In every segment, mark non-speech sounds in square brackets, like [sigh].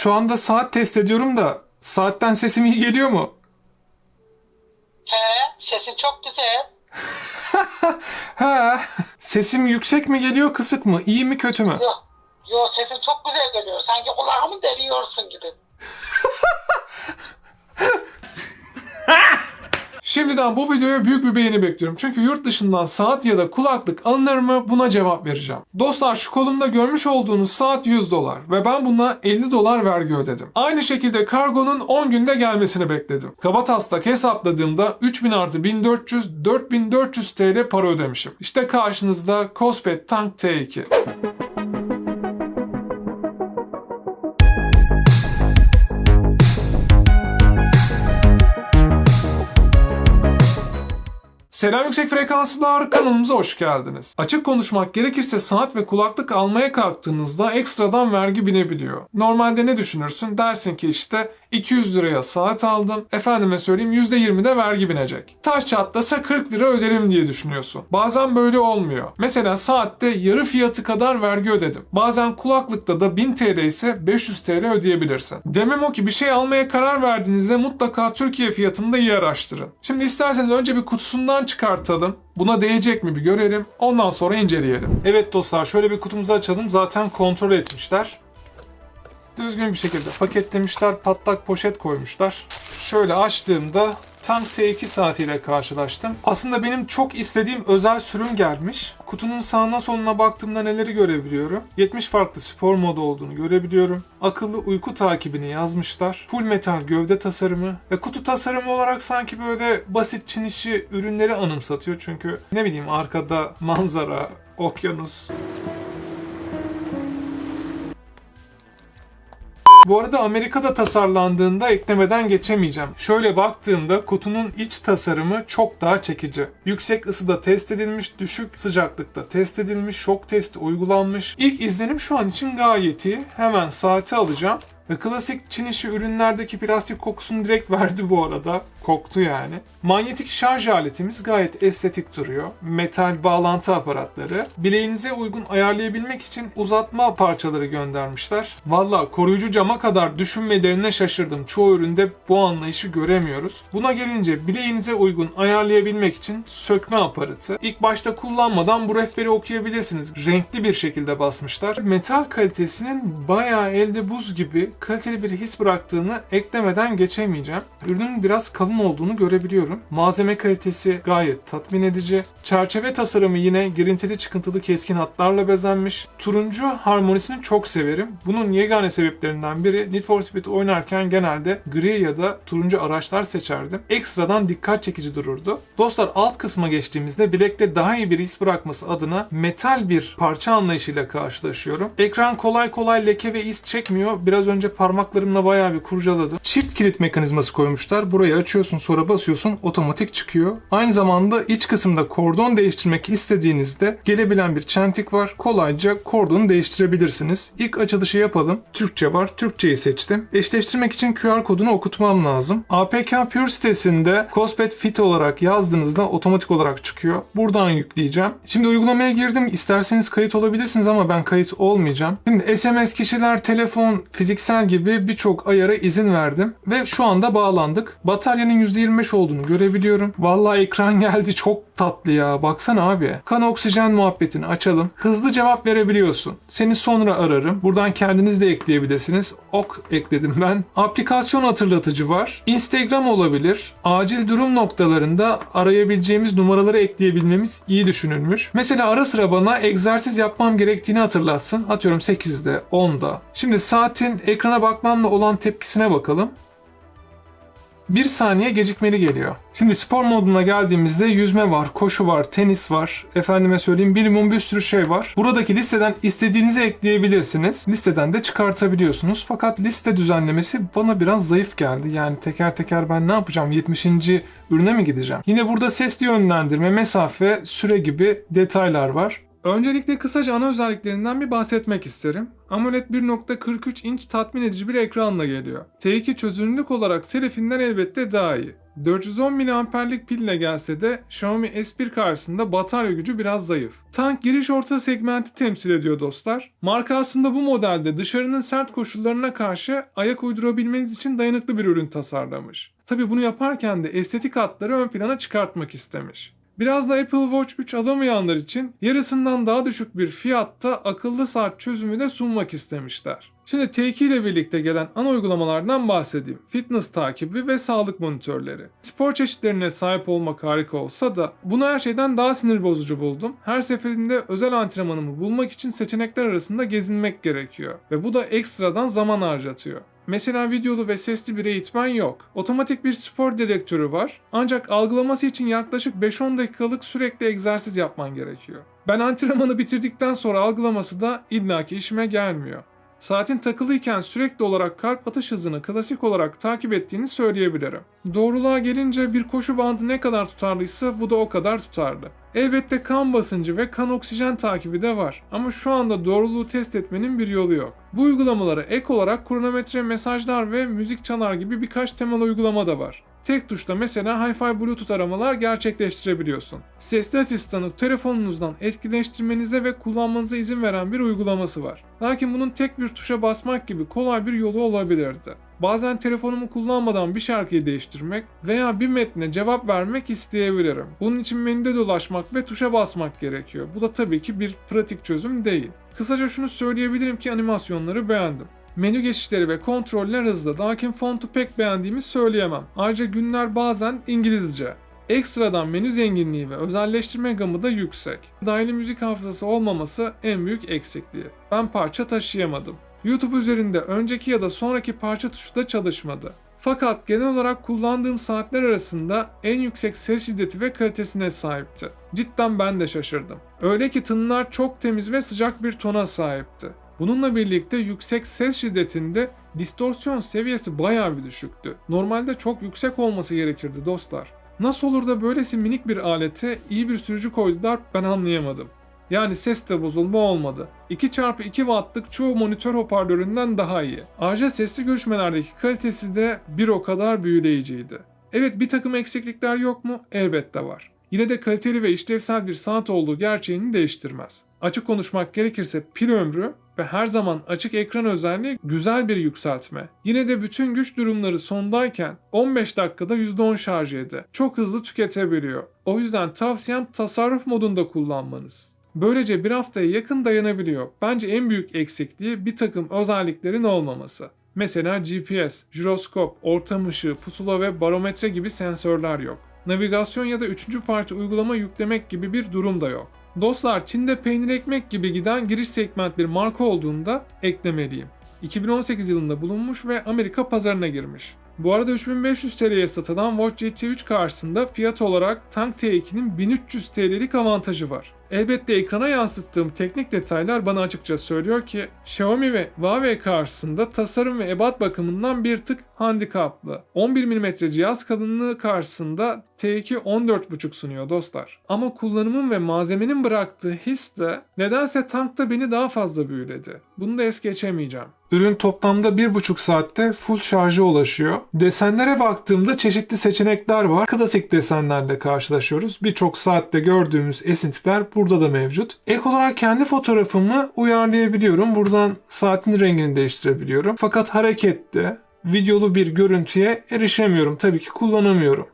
Şu anda saat test ediyorum da saatten sesim iyi geliyor mu? He, sesin çok güzel. [laughs] Ha, sesim yüksek mi geliyor kısık mı? İyi mi kötü mü? Yok, yok sesin çok güzel geliyor. Sanki kulağımı deliyorsun gibi. [laughs] Şimdiden bu videoya büyük bir beğeni bekliyorum. Çünkü yurt dışından saat ya da kulaklık alınır mı buna cevap vereceğim. Dostlar şu kolumda görmüş olduğunuz saat 100 dolar ve ben buna 50 dolar vergi ödedim. Aynı şekilde kargonun 10 günde gelmesini bekledim. Kabataslak hesapladığımda 3000 artı 1400 4400 TL para ödemişim. İşte karşınızda Kospet Tank T2. Selam yüksek frekanslılar kanalımıza hoş geldiniz. Açık konuşmak gerekirse saat ve kulaklık almaya kalktığınızda ekstradan vergi binebiliyor. Normalde ne düşünürsün? Dersin ki işte 200 liraya saat aldım. Efendime söyleyeyim %20 de vergi binecek. Taş çatlasa 40 lira öderim diye düşünüyorsun. Bazen böyle olmuyor. Mesela saatte yarı fiyatı kadar vergi ödedim. Bazen kulaklıkta da 1000 TL ise 500 TL ödeyebilirsin. Demem o ki bir şey almaya karar verdiğinizde mutlaka Türkiye fiyatını da iyi araştırın. Şimdi isterseniz önce bir kutusundan çıkartalım. Buna değecek mi bir görelim. Ondan sonra inceleyelim. Evet dostlar şöyle bir kutumuzu açalım. Zaten kontrol etmişler. Düzgün bir şekilde paketlemişler. Patlak poşet koymuşlar. Şöyle açtığımda Tank T2 saatiyle karşılaştım. Aslında benim çok istediğim özel sürüm gelmiş. Kutunun sağına soluna baktığımda neleri görebiliyorum? 70 farklı spor modu olduğunu görebiliyorum. Akıllı uyku takibini yazmışlar. Full metal gövde tasarımı. Ve kutu tasarımı olarak sanki böyle basit Çin işi ürünleri anımsatıyor. Çünkü ne bileyim arkada manzara, okyanus, Bu arada Amerika'da tasarlandığında eklemeden geçemeyeceğim. Şöyle baktığımda kutunun iç tasarımı çok daha çekici. Yüksek ısıda test edilmiş, düşük sıcaklıkta test edilmiş, şok testi uygulanmış. İlk izlenim şu an için gayet iyi. Hemen saati alacağım. Klasik Çin işi ürünlerdeki plastik kokusunu direkt [laughs] verdi bu arada. Koktu yani. Manyetik şarj aletimiz gayet estetik duruyor. Metal bağlantı aparatları. Bileğinize uygun ayarlayabilmek için uzatma parçaları göndermişler. Valla koruyucu cama kadar düşünmelerine şaşırdım. Çoğu üründe bu anlayışı göremiyoruz. Buna gelince bileğinize uygun ayarlayabilmek için sökme aparatı. İlk başta kullanmadan bu rehberi okuyabilirsiniz. Renkli bir şekilde basmışlar. Metal kalitesinin bayağı elde buz gibi kaliteli bir his bıraktığını eklemeden geçemeyeceğim. Ürünün biraz kalın olduğunu görebiliyorum. Malzeme kalitesi gayet tatmin edici. Çerçeve tasarımı yine girintili çıkıntılı keskin hatlarla bezenmiş. Turuncu harmonisini çok severim. Bunun yegane sebeplerinden biri Need for Speed oynarken genelde gri ya da turuncu araçlar seçerdim. Ekstradan dikkat çekici dururdu. Dostlar alt kısma geçtiğimizde bilekte daha iyi bir his bırakması adına metal bir parça anlayışıyla karşılaşıyorum. Ekran kolay kolay leke ve iz çekmiyor. Biraz önce parmaklarımla bayağı bir kurcaladım. Çift kilit mekanizması koymuşlar. Burayı açıyorsun sonra basıyorsun otomatik çıkıyor. Aynı zamanda iç kısımda kordon değiştirmek istediğinizde gelebilen bir çentik var. Kolayca kordonu değiştirebilirsiniz. İlk açılışı yapalım. Türkçe var. Türkçeyi seçtim. Eşleştirmek için QR kodunu okutmam lazım. APK Pure sitesinde Cospet Fit olarak yazdığınızda otomatik olarak çıkıyor. Buradan yükleyeceğim. Şimdi uygulamaya girdim. İsterseniz kayıt olabilirsiniz ama ben kayıt olmayacağım. Şimdi SMS kişiler, telefon, fiziksel gibi birçok ayara izin verdim ve şu anda bağlandık. Bataryanın %25 olduğunu görebiliyorum. Vallahi ekran [laughs] geldi çok tatlı ya. Baksana abi. Kan oksijen muhabbetini açalım. Hızlı cevap verebiliyorsun. Seni sonra ararım. Buradan kendiniz de ekleyebilirsiniz. Ok ekledim ben. Aplikasyon hatırlatıcı var. Instagram olabilir. Acil durum noktalarında arayabileceğimiz numaraları ekleyebilmemiz iyi düşünülmüş. Mesela ara sıra bana egzersiz yapmam gerektiğini hatırlatsın. Atıyorum 8'de, 10'da. Şimdi saatin ekrana bakmamla olan tepkisine bakalım. Bir saniye gecikmeli geliyor. Şimdi spor moduna geldiğimizde yüzme var, koşu var, tenis var. Efendime söyleyeyim minimum bir sürü şey var. Buradaki listeden istediğinizi ekleyebilirsiniz. Listeden de çıkartabiliyorsunuz. Fakat liste düzenlemesi bana biraz zayıf geldi. Yani teker teker ben ne yapacağım? 70. ürüne mi gideceğim? Yine burada sesli yönlendirme, mesafe, süre gibi detaylar var. Öncelikle kısaca ana özelliklerinden bir bahsetmek isterim. AMOLED 1.43 inç tatmin edici bir ekranla geliyor. T2 çözünürlük olarak Seraphim'den elbette daha iyi. 410 mAh'lik pille gelse de Xiaomi S1 karşısında batarya gücü biraz zayıf. Tank giriş orta segmenti temsil ediyor dostlar. Marka aslında bu modelde dışarının sert koşullarına karşı ayak uydurabilmeniz için dayanıklı bir ürün tasarlamış. Tabi bunu yaparken de estetik hatları ön plana çıkartmak istemiş. Biraz da Apple Watch 3 alamayanlar için yarısından daha düşük bir fiyatta akıllı saat çözümü de sunmak istemişler. Şimdi T2 ile birlikte gelen ana uygulamalardan bahsedeyim. Fitness takibi ve sağlık monitörleri. Spor çeşitlerine sahip olmak harika olsa da bunu her şeyden daha sinir bozucu buldum. Her seferinde özel antrenmanımı bulmak için seçenekler arasında gezinmek gerekiyor. Ve bu da ekstradan zaman harcatıyor. Mesela videolu ve sesli bir eğitmen yok. Otomatik bir spor dedektörü var. Ancak algılaması için yaklaşık 5-10 dakikalık sürekli egzersiz yapman gerekiyor. Ben antrenmanı bitirdikten sonra algılaması da illaki işime gelmiyor. Saatin takılıyken sürekli olarak kalp atış hızını klasik olarak takip ettiğini söyleyebilirim. Doğruluğa gelince bir koşu bandı ne kadar tutarlıysa bu da o kadar tutarlı. Elbette kan basıncı ve kan oksijen takibi de var ama şu anda doğruluğu test etmenin bir yolu yok. Bu uygulamalara ek olarak kronometre, mesajlar ve müzik çalar gibi birkaç temel uygulama da var. Tek tuşla mesela Hi-Fi Bluetooth aramalar gerçekleştirebiliyorsun. Sesli asistanı telefonunuzdan etkileştirmenize ve kullanmanıza izin veren bir uygulaması var. Lakin bunun tek bir tuşa basmak gibi kolay bir yolu olabilirdi. Bazen telefonumu kullanmadan bir şarkıyı değiştirmek veya bir metne cevap vermek isteyebilirim. Bunun için menüde dolaşmak ve tuşa basmak gerekiyor. Bu da tabii ki bir pratik çözüm değil. Kısaca şunu söyleyebilirim ki animasyonları beğendim. Menü geçişleri ve kontroller hızlı. Lakin fontu pek beğendiğimi söyleyemem. Ayrıca günler bazen İngilizce. Ekstradan menü zenginliği ve özelleştirme gamı da yüksek. Dahili müzik hafızası olmaması en büyük eksikliği. Ben parça taşıyamadım. YouTube üzerinde önceki ya da sonraki parça tuşu da çalışmadı. Fakat genel olarak kullandığım saatler arasında en yüksek ses şiddeti ve kalitesine sahipti. Cidden ben de şaşırdım. Öyle ki tınlar çok temiz ve sıcak bir tona sahipti. Bununla birlikte yüksek ses şiddetinde distorsiyon seviyesi bayağı bir düşüktü. Normalde çok yüksek olması gerekirdi dostlar. Nasıl olur da böylesi minik bir alete iyi bir sürücü koydular ben anlayamadım. Yani seste bozulma olmadı. 2x2 wattlık çoğu monitör hoparlöründen daha iyi. Ayrıca sesli görüşmelerdeki kalitesi de bir o kadar büyüleyiciydi. Evet bir takım eksiklikler yok mu? Elbette var. Yine de kaliteli ve işlevsel bir saat olduğu gerçeğini değiştirmez. Açık konuşmak gerekirse pil ömrü ve her zaman açık ekran özelliği güzel bir yükseltme. Yine de bütün güç durumları sondayken 15 dakikada %10 şarj ede. Çok hızlı tüketebiliyor. O yüzden tavsiyem tasarruf modunda kullanmanız. Böylece bir haftaya yakın dayanabiliyor. Bence en büyük eksikliği bir takım özelliklerin olmaması. Mesela GPS, jiroskop, ortam ışığı, pusula ve barometre gibi sensörler yok. Navigasyon ya da üçüncü parti uygulama yüklemek gibi bir durum da yok. Dostlar Çin'de peynir ekmek gibi giden giriş segment bir marka olduğunda eklemeliyim. 2018 yılında bulunmuş ve Amerika pazarına girmiş. Bu arada 3500 TL'ye satılan Watch GT3 karşısında fiyat olarak Tank T2'nin 1300 TL'lik avantajı var. Elbette ekrana yansıttığım teknik detaylar bana açıkça söylüyor ki Xiaomi ve Huawei karşısında tasarım ve ebat bakımından bir tık handikaplı. 11 mm cihaz kalınlığı karşısında T2 14.5 sunuyor dostlar. Ama kullanımın ve malzemenin bıraktığı his de nedense tankta beni daha fazla büyüledi. Bunu da es geçemeyeceğim. Ürün toplamda 1,5 saatte full şarja ulaşıyor. Desenlere baktığımda çeşitli seçenekler var. Klasik desenlerle karşılaşıyoruz. Birçok saatte gördüğümüz esintiler burada da mevcut. Ek olarak kendi fotoğrafımı uyarlayabiliyorum. Buradan saatin rengini değiştirebiliyorum. Fakat harekette videolu bir görüntüye erişemiyorum. Tabii ki kullanamıyorum.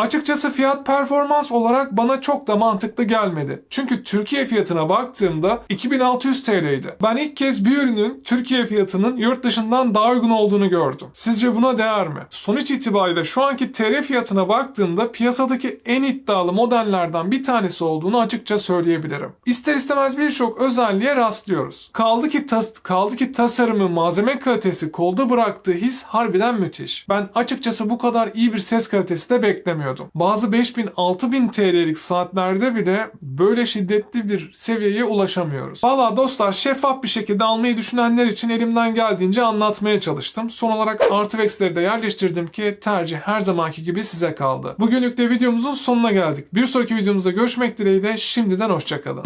Açıkçası fiyat performans olarak bana çok da mantıklı gelmedi. Çünkü Türkiye fiyatına baktığımda 2600 TL'ydi. Ben ilk kez bir ürünün Türkiye fiyatının yurt dışından daha uygun olduğunu gördüm. Sizce buna değer mi? Sonuç itibariyle şu anki TL fiyatına baktığımda piyasadaki en iddialı modellerden bir tanesi olduğunu açıkça söyleyebilirim. İster istemez birçok özelliğe rastlıyoruz. Kaldı ki tas kaldı ki tasarımı, malzeme kalitesi, kolda bıraktığı his harbiden müthiş. Ben açıkçası bu kadar iyi bir ses kalitesi de beklemiyordum. Bazı 5000-6000 TL'lik saatlerde bile böyle şiddetli bir seviyeye ulaşamıyoruz. Valla dostlar şeffaf bir şekilde almayı düşünenler için elimden geldiğince anlatmaya çalıştım. Son olarak eksileri de yerleştirdim ki tercih her zamanki gibi size kaldı. Bugünlük de videomuzun sonuna geldik. Bir sonraki videomuzda görüşmek dileğiyle şimdiden hoşçakalın.